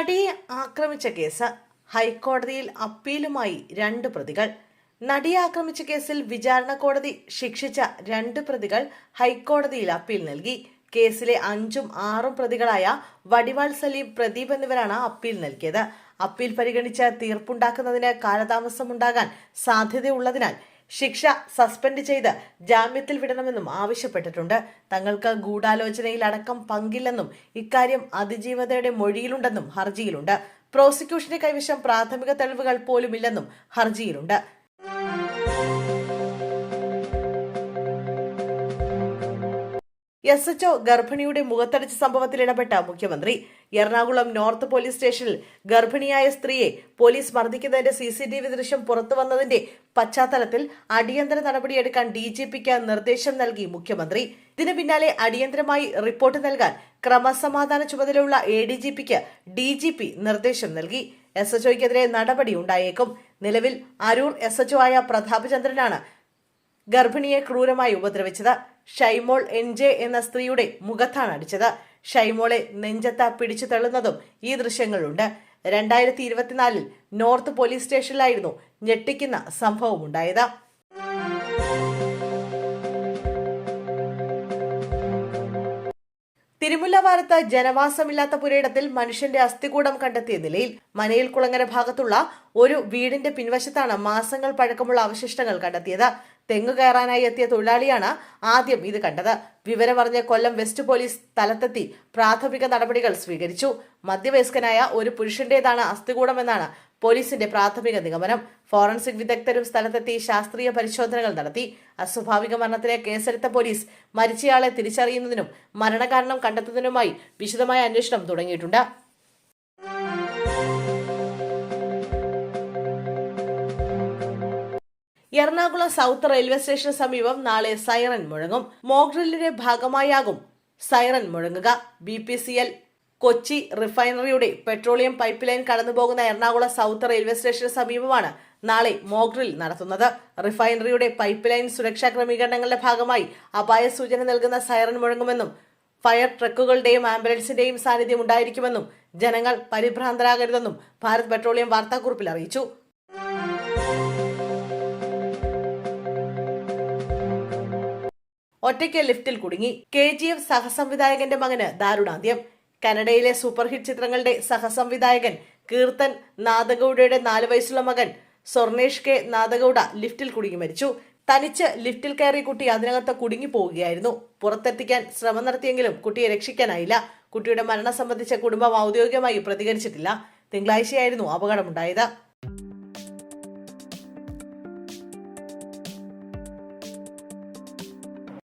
നടിയെ ആക്രമിച്ച കേസ് ഹൈക്കോടതിയിൽ അപ്പീലുമായി രണ്ട് പ്രതികൾ. നടിയെ ആക്രമിച്ച കേസിൽ വിചാരണ കോടതി ശിക്ഷിച്ച രണ്ട് പ്രതികൾ ഹൈക്കോടതിയിൽ അപ്പീൽ നൽകി. കേസിലെ അഞ്ചും ആറും പ്രതികളായ വടിവാൾ സലീം പ്രദീപ് എന്നിവരാണ് അപ്പീൽ നൽകിയത്. അപ്പീൽ പരിഗണിച്ച് തീർപ്പുണ്ടാക്കുന്നതിന് കാലതാമസമുണ്ടാകാൻ സാധ്യതയുള്ളതിനാൽ ശിക്ഷ സസ്പെൻഡ് ചെയ്ത് ജാമ്യത്തിൽ വിടണമെന്നും ആവശ്യപ്പെട്ടിട്ടുണ്ട്. തങ്ങൾക്ക് ഗൂഢാലോചനയിൽ അടക്കം പങ്കില്ലെന്നും ഇക്കാര്യം അതിജീവതയുടെ മൊഴിയിലുണ്ടെന്നും ഹർജിയിലുണ്ട്. പ്രോസിക്യൂഷന്റെ കൈവശം പ്രാഥമിക തെളിവുകൾ പോലുമില്ലെന്നും ഹർജിയിലുണ്ട്. എസ് എച്ച്ഒ ഗർഭിണിയുടെ മുഖത്തടിച്ച സംഭവത്തിൽ ഇടപെട്ട മുഖ്യമന്ത്രി. എറണാകുളം നോർത്ത് പോലീസ് സ്റ്റേഷനിൽ ഗർഭിണിയായ സ്ത്രീയെ പോലീസ് മർദ്ദിക്കുന്നതിന്റെ സി സി ടി വി ദൃശ്യം പുറത്തു വന്നതിന്റെ പശ്ചാത്തലത്തിൽ അടിയന്തര നടപടിയെടുക്കാൻ ഡി ജി പിക്ക് നിർദ്ദേശം നൽകി മുഖ്യമന്ത്രി. ഇതിനു പിന്നാലെ അടിയന്തരമായി റിപ്പോർട്ട് നൽകാൻ ക്രമസമാധാന ചുമതലയുള്ള എ ഡി ജി പിക്ക് ഡി ജി പി നിർദ്ദേശം നൽകി. എസ് എച്ച്ഒയ്ക്കെതിരെ നടപടി ഉണ്ടായേക്കും. നിലവിൽ അരൂർ എസ് എച്ച്ഒ ആയ പ്രതാപചന്ദ്രനാണ് ഗർഭിണിയെ ക്രൂരമായി ഉപദ്രവിച്ചത് ഷൈമോൾ എൻ ജെ എന്ന സ്ത്രീയുടെ മുഖത്താണ് അടിച്ചത്. ഷൈമോളെ നെഞ്ചത്ത പിടിച്ചു തള്ളുന്നതും ഈ ദൃശ്യങ്ങളുണ്ട് രണ്ടായിരത്തി ഇരുപത്തിനാലിൽ നോർത്ത് പോലീസ് സ്റ്റേഷനിലായിരുന്നു ഞെട്ടിക്കുന്ന സംഭവമുണ്ടായത്. തിരുമുല്ലവാരത്ത് ജനവാസമില്ലാത്ത പുരയിടത്തിൽ മനുഷ്യന്റെ അസ്ഥികൂടം കണ്ടെത്തിയ നിലയിൽ മനയിൽ കുളങ്ങര ഭാഗത്തുള്ള ഒരു വീടിന്റെ പിൻവശത്താണ് മാസങ്ങൾ പഴക്കമുള്ള അവശിഷ്ടങ്ങൾ കണ്ടെത്തിയത്. തെങ്ങു കയറാനായി എത്തിയ തൊഴിലാളിയാണ് ആദ്യം ഇത് കണ്ടത്. വിവരമറിഞ്ഞ കൊല്ലം വെസ്റ്റ് പോലീസ് സ്ഥലത്തെത്തി പ്രാഥമിക നടപടികൾ സ്വീകരിച്ചു. മധ്യവയസ്കനായ ഒരു പുരുഷന്റേതാണ് അസ്ഥികൂടമെന്നാണ് പോലീസിന്റെ പ്രാഥമിക നിഗമനം. ഫോറൻസിക് വിദഗ്ധരും സ്ഥലത്തെത്തി ശാസ്ത്രീയ പരിശോധനകൾ നടത്തി. അസ്വാഭാവിക മരണത്തിന് കേസെടുത്ത പോലീസ് മരിച്ചയാളെ തിരിച്ചറിയുന്നതിനും മരണകാരണം കണ്ടെത്തുന്നതിനുമായി വിശദമായ അന്വേഷണം തുടങ്ങിയിട്ടുണ്ട്. എറണാകുളം സൗത്ത് റെയിൽവേ സ്റ്റേഷന് സമീപം നാളെ സൈറൻ മുഴങ്ങും. മോക്ഡ്രില്ലിന്റെ ഭാഗമായാകും siren മുഴങ്ങുക. B P C L Kochi റിഫൈനറിയുടെ petroleum pipe line കടന്നുപോകുന്ന എറണാകുളം സൗത്ത് റെയിൽവേ സ്റ്റേഷന് സമീപമാണ് നാളെ മോഗ്രിൽ നടത്തുന്നത്. റിഫൈനറിയുടെ പൈപ്പ് ലൈൻ സുരക്ഷാ ക്രമീകരണങ്ങളുടെ ഭാഗമായി അപായ സൂചന നൽകുന്ന സൈറൻ മുഴങ്ങുമെന്നും ഫയർ ട്രക്കുകളുടെയും ആംബുലൻസിന്റെയും സാന്നിധ്യം ഉണ്ടായിരിക്കുമെന്നും ജനങ്ങൾ പരിഭ്രാന്തരാകരുതെന്നും ഭാരത് പെട്രോളിയം വാർത്താക്കുറിപ്പിൽ അറിയിച്ചു. ഒറ്റയ്ക്ക് ലിഫ്റ്റിൽ കുടുങ്ങി. കെ ജി എഫ് സഹസംവിധായകന്റെ മകന് ദാരുണാന്ത്യം. കനഡയിലെ സൂപ്പർഹിറ്റ് ചിത്രങ്ങളുടെ സഹസംവിധായകൻ കീർത്തൻ നാദഗൌഡയുടെ നാല് വയസ്സുള്ള മകൻ സ്വർണേഷ് കെ നാദഗൌഡ ലിഫ്റ്റിൽ കുടുങ്ങി മരിച്ചു. തനിച്ച് ലിഫ്റ്റിൽ കയറി കുട്ടി അതിനകത്ത് കുടുങ്ങി പോവുകയായിരുന്നു. പുറത്തെത്തിക്കാൻ ശ്രമം നടത്തിയെങ്കിലും കുട്ടിയെ രക്ഷിക്കാനായില്ല. കുട്ടിയുടെ മരണം സംബന്ധിച്ച കുടുംബം ഔദ്യോഗികമായി പ്രതികരിച്ചിട്ടില്ല. തിങ്കളാഴ്ചയായിരുന്നു അപകടമുണ്ടായത്.